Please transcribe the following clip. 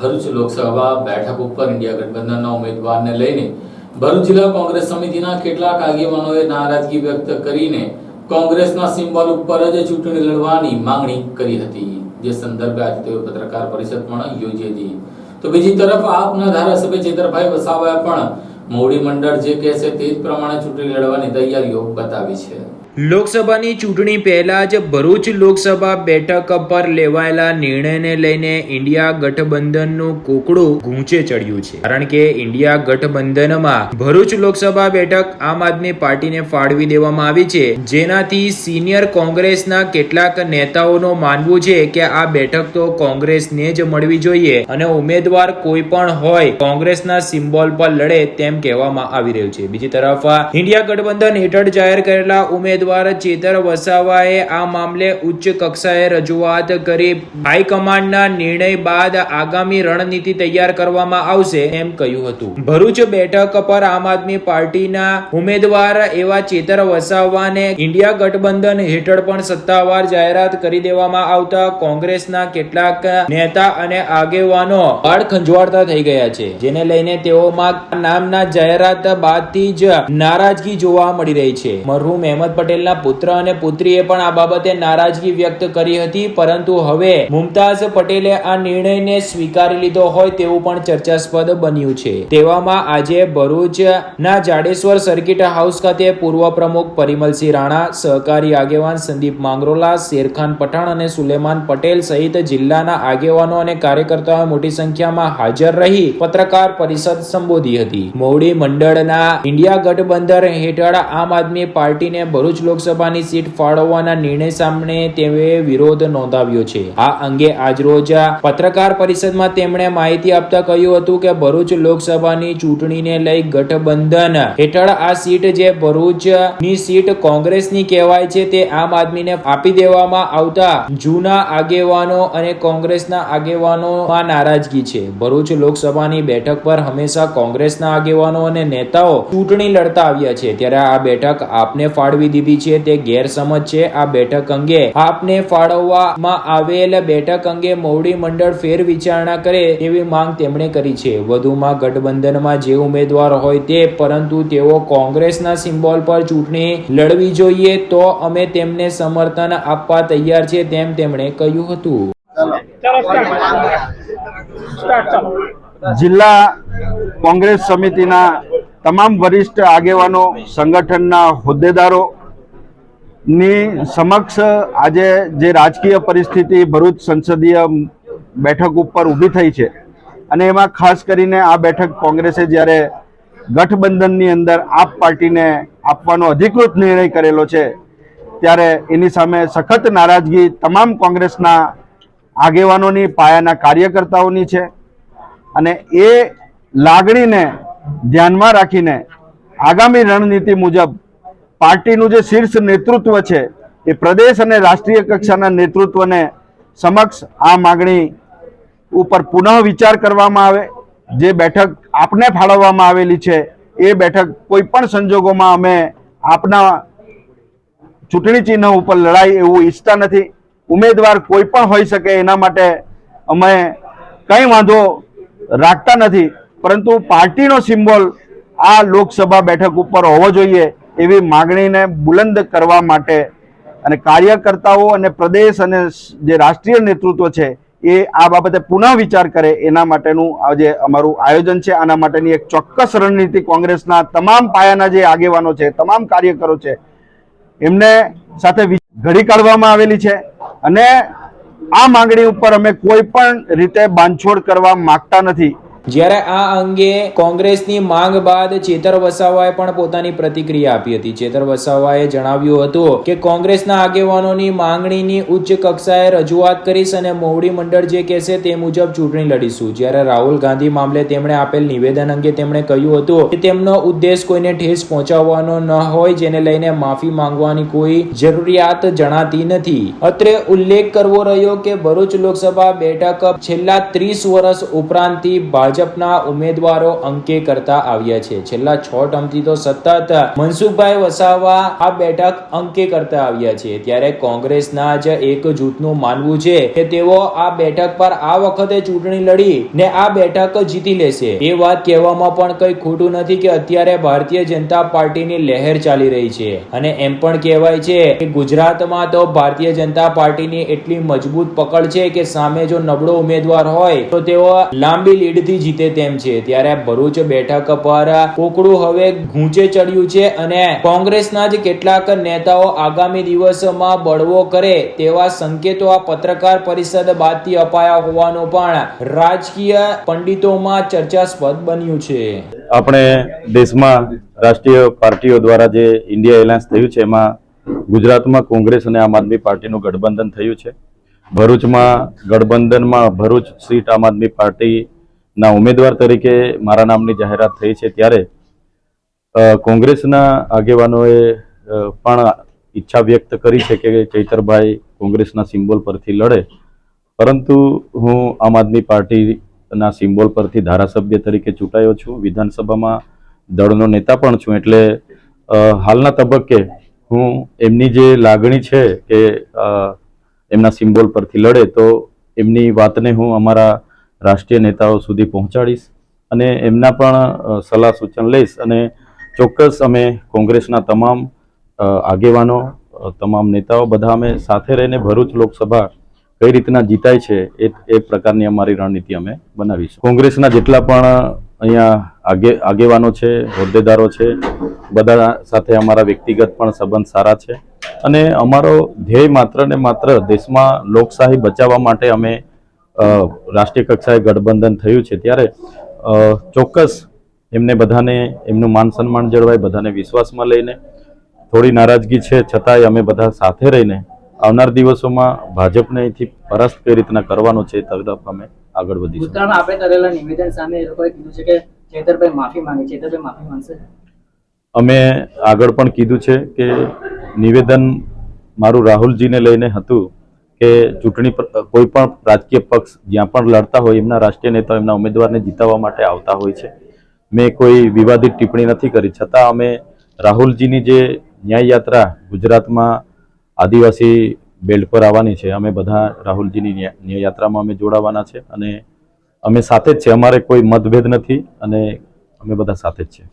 ભરૂચ લોકસભા બેઠક ઉપર ઇન્ડિયા ગઠબંધનના ઉમેદવારને લઈને ભરૂચ જિલ્લા કોંગ્રેસ સમિતિના કેટલાક આગેવાનોએ નારાજગી વ્યક્ત કરીને કોંગ્રેસના સિમ્બોલ ઉપર જ ચૂંટણી લડવાની માંગણી કરી હતી. જે સંદર્ભે આજે તેઓ પત્રકાર પરિષદ પણ યોજી હતી. તો બીજી તરફ આપના ધારાસભ્ય ચેતરભાઈ વસાવાએ પણ મોવડી મંડળ જે કહેશે તે જ પ્રમાણે ચૂંટણી લડવાની તૈયારીઓ બતાવી છે. લોકસભાની ચૂંટણી પહેલા જ ભરૂચ લોકસભા બેઠક પર લેવાયેલા નિર્ણયને લઈને ઇન્ડિયા ગઠબંધનનું કોકડું ઘૂંચે ચડ્યું છે. કારણ કે ઇન્ડિયા ગઠબંધનમાં ભરૂચ લોકસભા બેઠક આમ આદમી પાર્ટીને ફાળવી દેવામાં આવી છે. જેનાથી સિનિયર કોંગ્રેસના કેટલાક નેતાઓનું માનવું છે કે આ બેઠક તો કોંગ્રેસને જ મળવી જોઈએ અને ઉમેદવાર કોઈ પણ હોય કોંગ્રેસના સિમ્બોલ પર લડે તેમ કહેવામાં આવી રહ્યું છે. બીજી તરફ, ઇન્ડિયા ગઠબંધન હેઠળ જાહેર કરેલા ઉમેદવાર ચેતર વસાવાએ આ મામલે ઉચ્ચ કક્ષાએ રજૂઆત કરી. હાઈકમાન્ડના નિર્ણય બાદ આગામી રણનીતિ તૈયાર કરવામાં આવશે એમ કહ્યું હતું. ભરૂચ બેઠક પર આમ આદમી પાર્ટીના ઉમેદવાર એવા ચેતર વસાવાને ઇન્ડિયા ગઠબંધન હેઠળ પણ સત્તાવાર જાહેરાત કરી દેવામાં આવતા કોંગ્રેસના કેટલાક નેતા અને આગેવાનો બાળ ખંજવાળતા થઈ ગયા છે, જેને લઈને તેઓમાં નામના જાહેરાત બાદથી જ નારાજગી જોવા મળી રહી છે. મરહુમ અહેમદ પટેલના પુત્ર અને પુત્રીએ પણ આ બાબતે નારાજગી વ્યક્ત કરી હતી, પરંતુ હવે મુમતાઝ પટેલે આ નિર્ણયને સ્વીકારી લીધો હોય તેવું પણ ચર્ચાસ્પદ બન્યું છે. તેવામાં આજે ભરૂચ ના જાડેશ્વર સર્કિટ હાઉસ ખાતે પૂર્વ પ્રમુખ પરિમલસિંહ રાણા, સહકારી આગેવાન સંદીપ માંગરોલા, શેરખાન પઠાણ અને સુલેમાન પટેલ સહિત જિલ્લાના આગેવાનો અને કાર્યકર્તાઓ મોટી સંખ્યામાં હાજર રહી પત્રકાર પરિષદ સંબોધી હતી. મોવડી મંડળના ઇન્ડિયા ગઠબંધન હેઠળ આમ આદમી પાર્ટીને ભરૂચ લોકસભાની સીટ ફાળવવાના નિર્ણય સામે તેઓએ વિરોધ નોંધાવ્યો છે. આ અંગે આજરોજ પત્રકાર પરિષદમાં તેમણે માહિતી આપતા કહ્યું હતું કે ભરૂચ લોકસભાની ચૂંટણીને લઈ ગઠબંધન હેઠળ આ સીટ જે ભરૂચની સીટ કોંગ્રેસની કહેવાય છે તે આમ આદમીને આપી દેવામાં આવતા જૂના આગેવાનો અને કોંગ્રેસના આગેવાનોમાં નારાજગી છે. ભરૂચ લોકસભાની બેઠક પર હંમેશા કોંગ્રેસના આગેવાનો અને નેતાઓ ચૂંટણી લડતા આવ્યા છે. ત્યારે આ બેઠક આપને ફાળવી દીધી છે તે ગેરસમજ છે. આ બેઠક અંગે આપને ફાળવવામાં આવેલ બેઠક અંગે મોવડી મંડળ ફેર વિચારણા કરે એવી માંગ તેમણે કરી છે. વધુમાં ગઠબંધનમાં જે ઉમેદવાર હોય તે, પરંતુ તેઓ કોંગ્રેસના સિમ્બોલ પર ચૂંટણી લડવી જોઈએ તો અમે તેમને સમર્થન આપવા તૈયાર છે તેમ તેમણે કહ્યું હતું. જિલ્લા કોંગ્રેસ સમિતિના તમામ વરિષ્ઠ આગેવાનો, સંગઠનના હોદ્દેદારો ની સમક્ષ આજે જે રાજકીય પરિસ્થિતિ ભરૂચ સંસદીય બેઠક ઉપર ઊભી થઈ છે અને એમાં ખાસ કરીને આ બેઠક કોંગ્રેસે જ્યારે ગઠબંધનની અંદર આપ પાર્ટીને આપવાનો અધિકૃત નિર્ણય કરેલો છે, ત્યારે એની સામે સખત નારાજગી તમામ કોંગ્રેસના આગેવાનોની, પાયાના કાર્યકર્તાઓની છે અને એ લાગણીને ધ્યાનમાં રાખીને આગામી રણનીતિ મુજબ પાર્ટીનું જે શીર્ષ નેતૃત્વ છે, એ પ્રદેશ અને રાષ્ટ્રીય કક્ષાના નેતૃત્વને સમક્ષ આ માગણી ઉપર પુનઃ વિચાર કરવામાં આવે. જે બેઠક આપને ફાળવવામાં આવેલી છે, એ બેઠક કોઈ પણ સંજોગોમાં અમે આપના ચૂંટણી ચિહ્ન ઉપર લડાઈ એવું ઈચ્છતા નથી. ઉમેદવાર કોઈ પણ હોઈ શકે એના માટે અમે કંઈ વાંધો રાખતા નથી. પરંતુ પાર્ટીનો સિમ્બોલ આ લોકસભા બેઠક ઉપર હોવો જોઈએ. એવી માગણીને બુલંદ કરવા માટે અને કાર્યકર્તાઓ અને પ્રદેશ અને જે રાષ્ટ્રીય નેતૃત્વ છે, એ આ બાબતે પુનઃ વિચાર કરે એના માટેનું આજે અમારું આયોજન છે. આના માટેની એક ચોક્કસ રણનીતિ કોંગ્રેસના તમામ પાયાના જે આગેવાનો છે, તમામ કાર્યકરો છે, એમને સાથે ઘડી કાઢવામાં આવેલી છે અને આ માંગણી ઉપર અમે કોઈ પણ રીતે બાંધછોડ કરવા માંગતા નથી. જ્યારે આ અંગે કોંગ્રેસની માંગ બાદ ચેતર વસાવાએ પણ પોતાની પ્રતિક્રિયા આપી હતી. ચેતર વસાવાએ જણાવ્યું હતું કે, કોંગ્રેસના આગેવાનોની માંગણીની ઉચ્ચ કક્ષાએ રજૂઆત કરીશ અને મોવડી મંડળ જે કહેશે તે મુજબ ચૂંટણી લડીશું. જ્યારે રાહુલ ગાંધી મામલે તેમણે આપેલ નિવેદન અંગે તેમણે કહ્યું હતું કે, તેમનો ઉદ્દેશ કોઈને ઠેસ પહોંચાડવાનો ન હોય, જેને લઈને માફી માંગવાની કોઈ જરૂરિયાત જણાતી નથી. અત્રે ઉલ્લેખ કરવો રહ્યો કે, ભરૂચ લોકસભા બેઠક છેલ્લા ત્રીસ વર્ષ ઉપરાંતથી ભાજપ ભાજપના ઉમેદવારો અંકે કરતા આવ્યા છે. છેલ્લા છ ટર્મથી તો સતત મનસુખભાઈ વસાવા આ બેઠક અંકે કરતા આવ્યા છે. ત્યારે કોંગ્રેસના જ એક જૂથનું માનવું છે કે તેઓ આ બેઠક પર આ વખતે ચૂંટણી લડી ને આ બેઠક જીતી લેશે. એ વાત કહેવામાં પણ કઈ ખોટું નથી કે અત્યારે ભારતીય જનતા પાર્ટીની લહેર ચાલી રહી છે. અને એમ પણ કહેવાય છે કે ગુજરાતમાં તો ભારતીય જનતા પાર્ટીની એટલી મજબૂત પકડ છે કે સામે જો નબળો ઉમેદવાર હોય તો તેઓ લાંબી લીડથી જીતે તેમ છે. ત્યારે ભરૂચ બેઠક પર કોકડું હવે ઘૂંચે ચડ્યું છે અને કોંગ્રેસના જ કેટલાક નેતાઓ આગામી દિવસોમાં બળવો કરે તેવા સંકેતો આ પત્રકાર પરિષદ બાદથી અપાયા હોવાનું પણ રાજકીય પંડિતોમાં ચર્ચાસ્પદ બન્યું છે. આપણે દેશમાં રાષ્ટ્રીય પાર્ટીઓ દ્વારા જે ઇન્ડિયા એલાયન્સ થયું છે, એમાં ગુજરાતમાં કોંગ્રેસ અને આમ આદમી પાર્ટીનું ગઠબંધન થયું છે. ભરૂચમાં ગઠબંધનમાં ભરૂચ સીટ આમ આદમી પાર્ટીના ઉમેદવાર તરીકે મારા નામની જાહેરાત થઈ છે ત્યારે કોંગ્રેસના આગેવાનોએ પણ ઈચ્છા વ્યક્ત કરી છે કે ચૈતરભાઈ કોંગ્રેસના સિમ્બોલ પરથી લડે. પરંતુ હું આમ આદમી પાર્ટીના સિમ્બોલ પરથી ધારાસભ્ય તરીકે ચૂંટાયો છું. વિધાનસભામાં દળનો નેતા પણ છું. એટલે હાલના તબક્કે હું એમની જે લાગણી છે કે એમના સિમ્બોલ પરથી લડે, તો એમની વાતને હું અમારા રાષ્ટ્રીય નેતાઓ સુધી પહોંચાડીશ અને એમના પણ સલાહ સૂચન લઈશ અને ચોક્કસ અમે કોંગ્રેસના તમામ આગેવાનો તમામ નેતાઓ બધા અમે સાથે રહીને ભરૂચ લોકસભા કઈ રીતના જીતાય છે એ એ પ્રકારની અમારી રણનીતિ અમે બનાવીશું. કોંગ્રેસના જેટલા પણ અહીંયા આગે, આગેવાનો છે, હોદ્દેદારો છે, બધા સાથે અમારા વ્યક્તિગત પણ સંબંધ સારા છે અને અમારો ધ્યેય માત્ર ને માત્ર દેશમાં લોકશાહી બચાવવા માટે અમે રાષ્ટ્રીય કક્ષાએ ગઠબંધન થયું છે ત્યારે ચોક્કસ એમને બધાને એમનું માન સન્માન જળવાય બધાને વિશ્વાસમાં લઈને. થોડી નારાજગી છે છતાંય અમે બધા સાથે રહીને આવનાર દિવસોમાં ભાજપને અહીંથી પરાસ્ત કઈ રીતના કરવાનો છે તરફ અમે આગળ વધીશું. આપણે કરેલા નિવેદન સામે એ લોકોએ કીધું છે કે ચેતરભાઈ માફી માંગે ચેતરભાઈ માફી માંગશે. અમે આગળ પણ કીધું છે કે નિવેદન મારું રાહુલજીને લઈને હતું. કે ચૂંટણી કોઈ પણ રાજકીય પક્ષ જ્યાં પણ લડતા હોય, એમના રાષ્ટ્રીય નેતાઓ એમના ઉમેદવારને જીતાવવા માટે આવતા હોય છે. મેં કોઈ વિવાદિત ટિપ્પણી નથી કરી. છતાં અમે રાહુલજીની જે ન્યાય યાત્રા ગુજરાતમાં આદિવાસી બેલ્ટ પર આવવાની છે, અમે બધા રાહુલજીની ન્યા, ન્યાય યાત્રામાં અમે જોડાવાના છે અને અમે સાથે જ છે અમારે કોઈ મતભેદ નથી અને અમે બધા સાથે જ છે